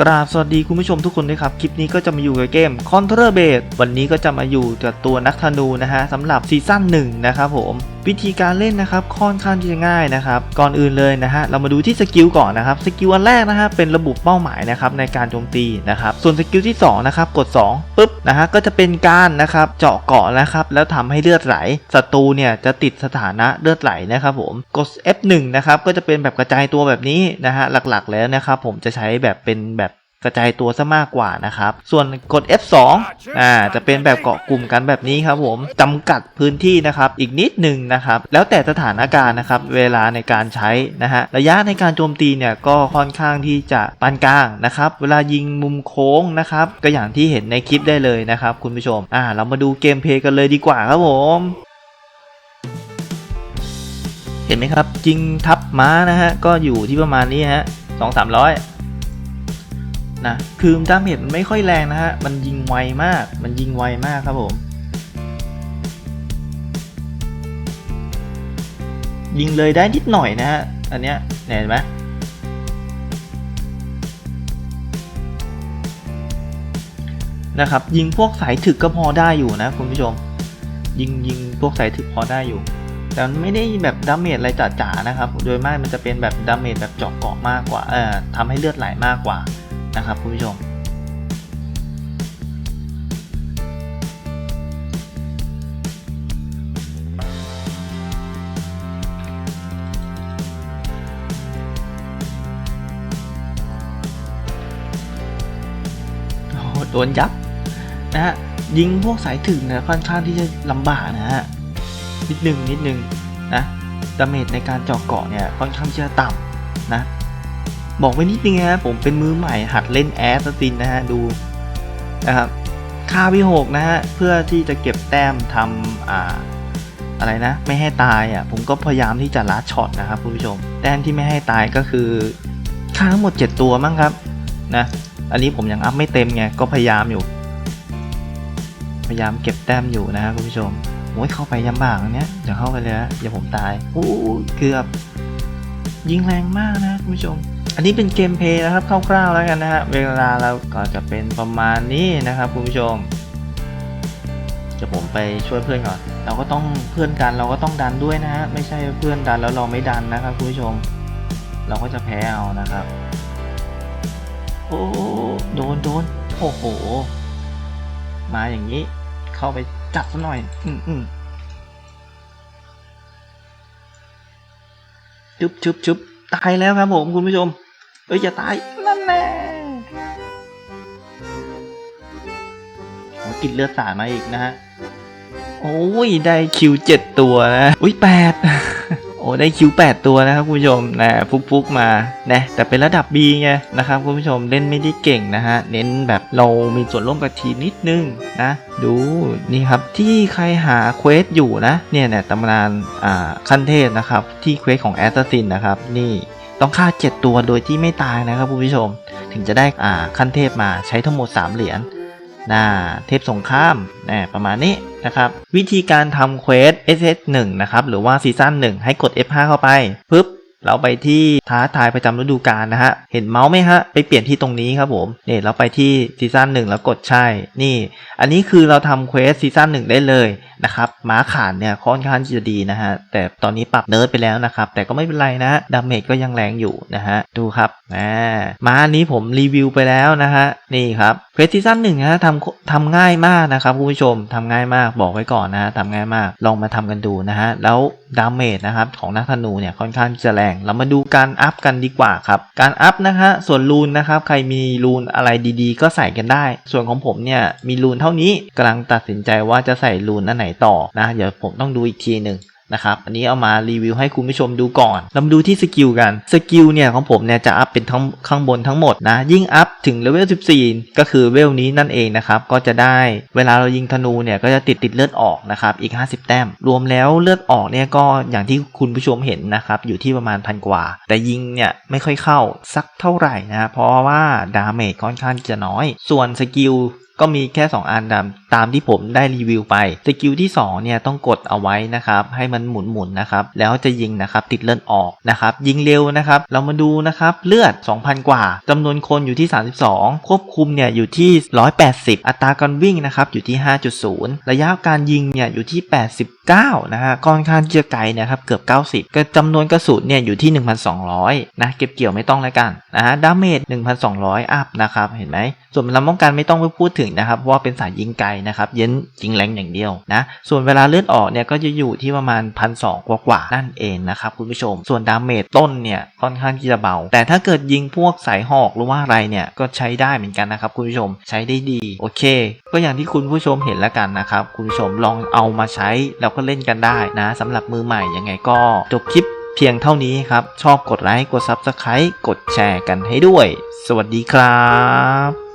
กราบสวัสดีคุณผู้ชมทุกคนด้วยครับ คลิปนี้ก็จะมาอยู่กับเกม Counter b a s e วันนี้ก็จะมาอยู่กับตัวนักธนูนะฮะสำหรับซีซั่น1นะครับผมวิธีการเล่นนะครับค่อนข้างที่จะง่ายนะครับก่อนอื่นเลยนะฮะเรามาดูที่สกิลก่อนนะครับสกิลอันแรกนะฮะเป็นระบุเป้าหมายนะครับในการโจมตีนะครับส่วนสกิลที่สองนะครับกด2ปุ๊บนะฮะก็จะเป็นการนะครับเจาะเกาะนะครับแล้วทำให้เลือดไหลศัตรูเนี่ยจะติดสถานะเลือดไหลนะครับผมกด F1 นะครับก็จะเป็นแบบกระจายตัวแบบนี้นะฮะหลักๆแล้วนะครับผมจะใช้แบบเป็นแบบ กระจายตัวซะมากกว่านะครับ ส่วนกด F2 อ่าจะเป็นแบบเกาะกลุ่มกันแบบนี้ครับผมจำกัดพื้นที่นะครับอีกนิดหนึ่งนะครับ แล้วแต่สถานการณ์นะครับเวลาในการใช้นะฮะระยะในการโจมตีเนี่ยก็ค่อนข้างที่จะปานกลางนะครับเวลายิงมุมโค้งนะครับก็อย่างที่เห็นในคลิปได้เลยนะครับคุณผู้ชมอ่าเรามาดูเกมเพลย์กันเลยดีกว่าครับผมเห็นไหมครับ จริงทับม้านะฮะก็อยู่ที่ประมาณนี้ฮะสองสามร้อย นะคือดาเมจมันไม่ค่อยแรงนะฮะ มันยิงไวมาก มันยิงไวมากครับผม ยิงเลยได้นิดหน่อยนะฮะ อันเนี้ยเห็นไหมนะครับ ยิงพวกสายถึกก็พอได้อยู่นะคุณผู้ชม ยิงยิงพวกสายถึกพอได้อยู่ แต่ไม่ได้แบบดาเมจอะไรจ๋าๆนะครับ โดยมากมันจะเป็นแบบดาเมจแบบเจาะเกาะมากกว่า เอ่อทำให้เลือดไหลมากกว่า นะครับคุณผู้ชม โดนยับนะฮะยิงพวกสายถึงนี่ยค่อนข้างที่จะลำบากนะฮะนิดนึงนิดนึงนะดาเมจในการเจาะเกาะเนี่ยค่อนข้างที่จะต่ำนะ บอกไว้นิดนึงนะผมเป็นมือใหม่หัดเล่นแอสซินนะฮะดูนะครับค่าวิหกนะฮะเพื่อที่จะเก็บแต้มทำอ่าอะไรนะ ไม่ให้ตายอะผมก็พยายามที่จะลัดช็อตนะครับคุณผู้ชม แต้มที่ไม่ให้ตายก็คือค่าทั้งหมด 7 ตัวมั้งครับนะอันนี้ผมยังอัพไม่เต็มไงก็พยายามอยู่ พยายามเก็บแต้มอยู่นะฮะคุณผู้ชมโอ้ยเข้าไปยำบากอันเนี้ยอย่าเข้าไปเลยนะอย่าผมตายโอ้เกือบยิงแรงมากนะคุณผู้ชม อันนี้เป็นเกมเพลย์นะครับคร่าวๆแล้วกันนะฮะเวลาเราก็จะเป็นประมาณนี้นะครับคุณผู้ชมเดี๋ยวผมไปช่วยเพื่อนก่อน เราก็ต้องเพื่อนกันเราก็ต้องดันด้วยนะฮะไม่ใช่เพื่อนดันแล้วเราไม่ดันนะครับคุณผู้ชม เราก็จะแพ้เอานะครับ โอ้โดนโดนโอ้โห มาอย่างนี้ เข้าไปจับซะหน่อย อืมอืมชุบชุบชุบตายแล้วครับผมคุณผู้ชม เอ้ยอย่าตาย นั่นแน่โอ้ยกินเลือดสาดมาอีกนะฮะ โอ้ย ได้คิวเจ็ดตัวนะ อุ้ยแปดโอ้ได้คิว8ตัวนะครับคุณผู้ชมนะฟุกๆมานะแต่เป็นระดับ B ไงนะครับคุณผู้ชมเล่นไม่ได้เก่งนะฮะ เน้นแบบเรามีส่วนร่วมกับทีมนิดนึงนะ ดูนี่ครับที่ใครหาเควสอยู่นะ เนี่ยเนี่ยตำนานอ่าขั้นเทพนะครับ ที่เควสของแอสซัสซินนะครับ นี่ ต้องฆ่า 7 ตัวโดยที่ไม่ตายนะครับคุณผู้ชม ถึงจะได้อ่าขั้นเทพมาใช้ทั้งหมด 3 เหรียญนะเทพสงครามนะประมาณนี้นะครับ วิธีการทำเควส SS1 นะครับ หรือว่าซีซั่น1ให้กด F5 เข้าไปปึ๊บ เราไปที่ท้าทายประจำฤดูกาลนะฮะ เห็นเมาส์ไหมฮะ ไปเปลี่ยนที่ตรงนี้ครับผมเนี่ยเราไปที่ซีซั่น1แล้วกดใช่ นี่ อันนี้คือเราทำเควสซีซั่น1ได้เลยนะครับ ม้าขาดเนี่ยค่อนข้างจะดีนะฮะ แต่ตอนนี้ปรับเนิร์ดไปแล้วนะครับ แต่ก็ไม่เป็นไรนะดาเมจก็ยังแรงอยู่นะฮะ ดูครับอ่าม้าอันนี้ผมรีวิวไปแล้วนะฮะ นี่ครับเควสซีซั่นหนึ่งนะฮะทำทำง่ายมากนะครับคุณผู้ชมทำง่ายมากบอกไว้ก่อนนะทำง่ายมากลองมาทำกันดูนะฮะแล้วดาเมจนะครับของนักธนูเนี่ยค่อนข้างจะแรงเรามาดูการอัพกันดีกว่าครับ การอัพนะฮะส่วนรูนนะครับใครมีรูนอะไรดีๆ ก็ใส่กันได้ ส่วนของผมเนี่ยมีรูนเท่านี้กำลังตัดสินใจว่าจะใส่รูนอันไหนต่อนะเดี๋ยวผมต้องดูอีกทีหนึ่ง นะครับ อันนี้เอามารีวิวให้คุณผู้ชมดูก่อนเรามาดูที่สกิลกัน สกิลเนี่ยของผมเนี่ยจะอัพเป็นทั้งข้างบนทั้งหมดนะ ยิ่งอัพถึงเลเวล 14 ก็คือเวลนี้นั่นเองนะครับ ก็จะได้เวลาเรายิงธนูเนี่ยก็จะติดติดเลือดออกนะครับ อีก 50 แต้ม รวมแล้วเลือดออกเนี่ยก็อย่างที่คุณผู้ชมเห็นนะครับ อยู่ที่ประมาณพันกว่า แต่ยิงเนี่ยไม่ค่อยเข้าสักเท่าไหร่นะ เพราะว่าดาเมจค่อนข้างจะน้อย ส่วนสกิล ก็มีแค่ 2 อันตามตามที่ผมได้รีวิวไปสกิลที่2เนี่ยต้องกดเอาไว้นะครับให้มันหมุนหมุนๆนะครับแล้วจะยิงนะครับติดเลือดออกนะครับยิงเร็วนะครับเรามาดูนะครับเลือด 2,000 กว่าจำนวนคนอยู่ที่ 32 ควบคุมเนี่ยอยู่ที่ 180 อัตราการวิ่งนะครับอยู่ที่ 5.0 ระยะการยิงเนี่ยอยู่ที่ 9นะฮะค่อนข้างที่จะไกลนะครับเกือบ 90ก็จำนวนกระสุนเนี่ยอยู่ที่ 1,200 นะเก็บเกี่ยวไม่ต้องแล้วกันนะฮะดาเมจ1,200 อัพนะครับเห็นไหมส่วนเวลาป้องกันไม่ต้องไปพูดถึงนะครับเพราะว่าเป็นสายยิงไกลนะครับเย็นยิงแรงอย่างเดียวนะส่วนเวลาเลือดออกเนี่ยก็จะอยู่ที่ประมาณพันสกว่าๆนั่นเองนะครับคุณผู้ชม ส่วนดาเมจต้นเนี่ยค่อนข้างที่จะเบา แต่ถ้าเกิดยิงพวกสายหอกหรือว่าอะไรเนี่ยก็ใช้ได้เหมือนกันนะครับคุณผู้ชมใช้ได้ดีโอเค ก็อย่างที่คุณผู้ชมเห็นแล้วกันนะครับคุณผู้ชมลองเอามาใช้แล้วก็เล่นกันได้นะสำหรับมือใหม่ยังไงก็จบคลิปเพียงเท่านี้ครับ ชอบกดไลค์ กด Subscribe กดแชร์กันให้ด้วย สวัสดีครับ